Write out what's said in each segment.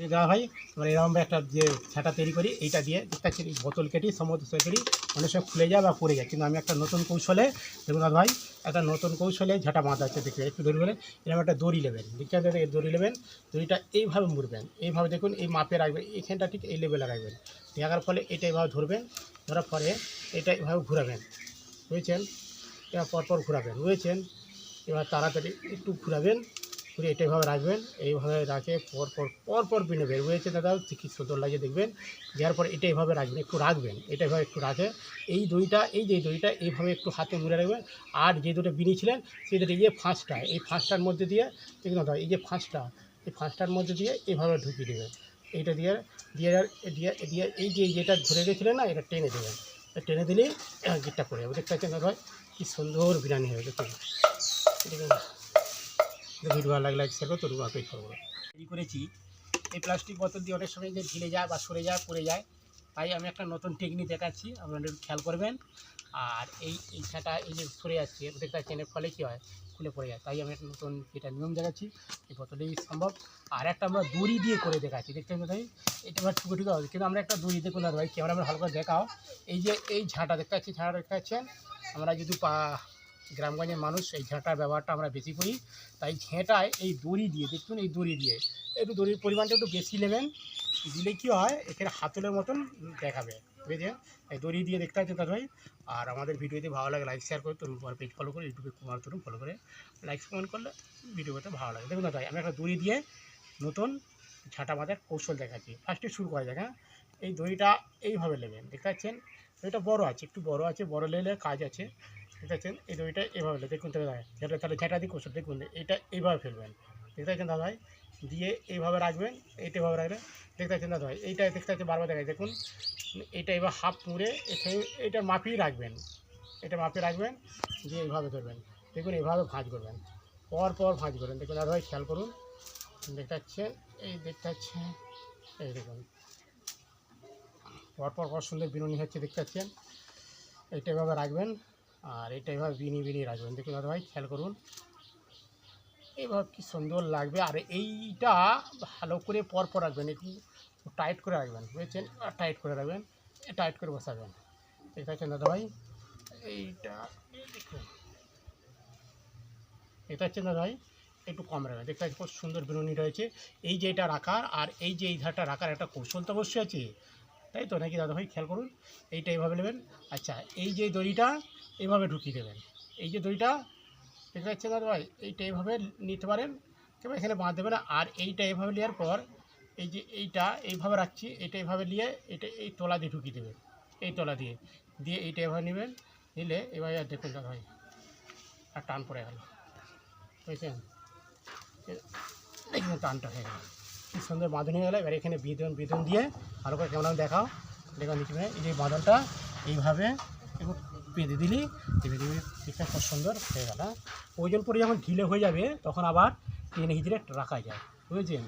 দাদা ভাই আমরা এরকম একটা যে ছাটা তৈরি করি, এইটা দিয়ে পাচ্ছি বোতল কেটে সমুদ্র তৈরি করি, অনেক সময় খুলে যায় বা পড়ে যায়। কিন্তু আমি একটা নতুন কৌশলে, দেখুন ভাই, একটা নতুন কৌশলে ঝাঁটা বাঁধা হচ্ছে দেখতে একটু দড়ি বলে এরকম একটা দড়ি নেবেন এই দড়ি নেবেন, দড়িটা এইভাবে মুড়বেন, এইভাবে দেখুন, এই মাপে রাখবেন, এইখানটা ঠিক এই লেভেলে রাখবেন। দেখার ফলে এটা এইভাবে ধরবেন, ধরার পরে এটা এইভাবে ঘুরাবেন, বুঝেছেন? এবার পরপর ঘুরাবেন, বুঝেছেন? এবার তাড়াতাড়ি একটু ঘুরাবেন ঘুরে এটা এইভাবে রাখবেন। এইভাবে রাখে পরপর পরপর বিনে বের বুঝেছে দাদা কি সুন্দর লাগে দেখবেন। দেওয়ার পর এটা এইভাবে রাখবেন, একটু রাখবেন এটা এইভাবে একটু রাখে। এই দইটা, এই যে দইটা, এইভাবে একটু হাতে মুড়ে রাখবেন। আর যে দুটো বিনিয়েছিলেন সেই দুটো এই যে ফাঁসটা, এই ফাঁসটার মধ্যে দিয়ে, দেখুন দাদা, এই যে ফাঁসটা, এই ফাঁসটার মধ্যে দিয়ে এইভাবে ঢুকিয়ে দেবেন। এইটা দিয়ে দিয়ে দিয়ে দিয়ে এই যে যেটা ধরে গেছিলেন না, এটা টেনে দেবেন। টেনে দিলেই গিটটা পড়ে যাবে। দেখতে পাচ্ছেন দাদা কি সুন্দর বিরিয়ানি হবে দেখুন দেখুন। ভালো লাগলে লাইক শেয়ার করো তোর পেজ করব তৈরি করেছি। এই প্লাস্টিক বোতল দিয়ে অনেক সময় যে ঢিলে যায় বা সরে যায়, পড়ে যায়, তাই আমি একটা নতুন টেকনিক দেখাচ্ছি। আপনারা খেয়াল করবেন। আর এই এই ছাটা এই যে সরে যাচ্ছে দেখতে পাচ্ছেন, এর ফলে কী হয়? খুলে পড়ে যায়। তাই আমি একটা নতুন এটা নিয়ম দেখাচ্ছি। এই বোতলেই সম্ভব। আর একটা আমরা দড়ি দিয়ে করে দেখাচ্ছি। দেখতে পাচ্ছেন ভাই? এটা আমার টুকু টুকু হবে। কিন্তু আমরা একটা দড়ি দেখুন দাদা ভাই ক্যামেরা আমরা ভালো করে দেখাও। এই যে এই ঝাঁটা দেখতে পাচ্ছি ঝাঁটা দেখতে পাচ্ছেন। আমরা যদি পা গ্রামগঞ্জের মানুষ এই ঝাঁটার ব্যবহারটা আমরা বেশি করি। তাই ঝেঁটায় এই দড়ি দিয়ে, দেখুন এই দড়ি দিয়ে, একটু দড়ির পরিমাণটা একটু বেশি নেবেন, দিলে কী হয় এখানে হাতলের মতন দেখাবে। বুঝেছেন? এই দড়ি দিয়ে দেখতে দাদা ভাই আর আমাদের ভিডিওতে ভালো লাগে লাইক শেয়ার করে তরুণ কুমার পেজ ফলো করে ইউটিউবে কুমার তরুণ ফলো করে লাইক কমেন্ট করলে ভিডিওতে ভালো লাগে। দেখুন ভাই আমি একটা দড়ি দিয়ে নতুন ঝাঁটা বাঁধার কৌশল দেখাচ্ছি। ফার্স্টে শুরু করা যাক হ্যাঁ? এই দড়িটা এইভাবে নেবেন, দেখতে পাচ্ছেন? দড়িটা বড় আছে, একটু বড় আছে, বড় লেলে কাজ আছে। দেখতে পাচ্ছেন এই দড়িটা এভাবে। দেখুন ভাই ঝাঁটা, তাহলে ঝাঁটা দিয়ে কৌশল দেখুন। এটা এইভাবে ফেলবেন। দেখতে পাচ্ছেন দাদা ভাই দিয়ে এইভাবে রাখবেন, এইটা এভাবে রাখবেন। দেখতে পাচ্ছেন দাদা ভাই এইটা দেখতে পাচ্ছেন বারবার দেখায় দেখুন এটা এবার হাফ মুড়ে এখানে এটা মাপিয়ে রাখবেন। এটা মাপিয়ে রাখবেন, দিয়ে এইভাবে ধরবেন। দেখুন এইভাবে ভাঁজ করবেন। পর পর ভাঁজ করবেন। দেখুন দাদা ভাই খেয়াল করুন। দেখতে পাচ্ছেন এই দেখতে পাচ্ছেন এই দেখুন। পরপর পর সুন্দর বিনুনি হচ্ছে দেখতে পাচ্ছেন এইটা এভাবে রাখবেন। আর এটা এভাবে বিনি বিনি রাখবেন দেখুন দাদা ভাই, খেয়াল করুন। এইভাবে কি সুন্দর লাগবে। আর এইটা ভালো করে পর পর রাখবেন, একটু টাইট করে রাখবেন, বুঝেছেন? টাইট করে রাখবেন টাইট করে বসাবেন। ঠিক আছে দাদা ভাই, এইটা এই দেখুন এটা হচ্ছে দাদা ভাই, একটু কম রাখবেন। দেখতে পাচ্ছি খুব সুন্দর বিনুনি রয়েছে। এই যে এটা রাখার আর এই যে এই ধারটা রাখার একটা কৌশল তো অবশ্যই আছে। তাই তো নাকি দাদা ভাই, খেয়াল করুন? এইটা এইভাবে নেবেন। আচ্ছা এই যে দড়িটা এইভাবে ঢুকিয়ে দেবেন। এই যে দড়িটা দেখতে পাচ্ছেন দাদা ভাই, এইটা এইভাবে নিতে পারেন। কেবল এখানে বাঁধ দেবেন আর এইটা এইভাবে নেওয়ার পর, এই যে এইটা এইভাবে রাখছি, এটা এইভাবে নিয়ে এটা এই তলা দিয়ে ঢুকিয়ে দেবেন। এই তলা দিয়ে। দিয়ে এইটা এভাবে নেবেন। নিলে এবার আর দেখুন দাদা ভাই, আর টান পড়ে গেল। বুঝছেন? এ- দেখুন টানটা হয়ে গেল। কি সুন্দর বাঁধন হয়ে গেলো। এবার এখানে বিধন বিধন দিয়ে ভালো করে কেমন দেখাও। দেখো নিচে এই যে বাঁধনটা এইভাবে একটু বেঁধে দিলি, বেঁধে দিবি ঠিকঠাক খুব সুন্দর হয়ে গেল? ওজন পরে যখন ঢিলে হয়ে যাবে, তখন আবার টেনে হিচড়ে রাখা যায়, বুঝেছেন?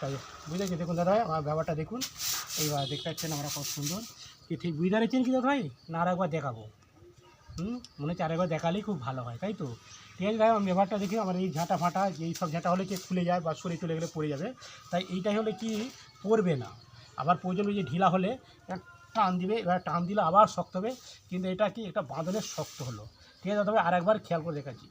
তাই বুঝেছি দেখুন দাদা, আমার ব্যাপারটা দেখুন। এইবার দেখতে পাচ্ছেন আমরা খুব সুন্দর। কি ঠিক বুঝতে পারছেন কি দাদা না আর একবার দেখাবো। হুম? মনে হচ্ছে আরেকবার দেখালেই খুব ভালো হয়, তাই তো? ঠিক আছে আমি ব্যাপারটা দেখি, আমার এই ঝাঁটা ফাঁটা, এই সব ঝাঁটা হলে কি খুলে যায় বা সরে চলে গেলে পড়ে যাবে? তাই এইটাই হলে কি পড়বে না? আবার প্রয়োজন যে ঢিলা হলে টান দিবে, এবার টান দিলে আবার শক্ত হবে। কিন্তু এটা কি একটা বাঁধনের শক্ত হলো। ঠিক আছে, তবে আরেকবার খেয়াল করে দেখাচ্ছি।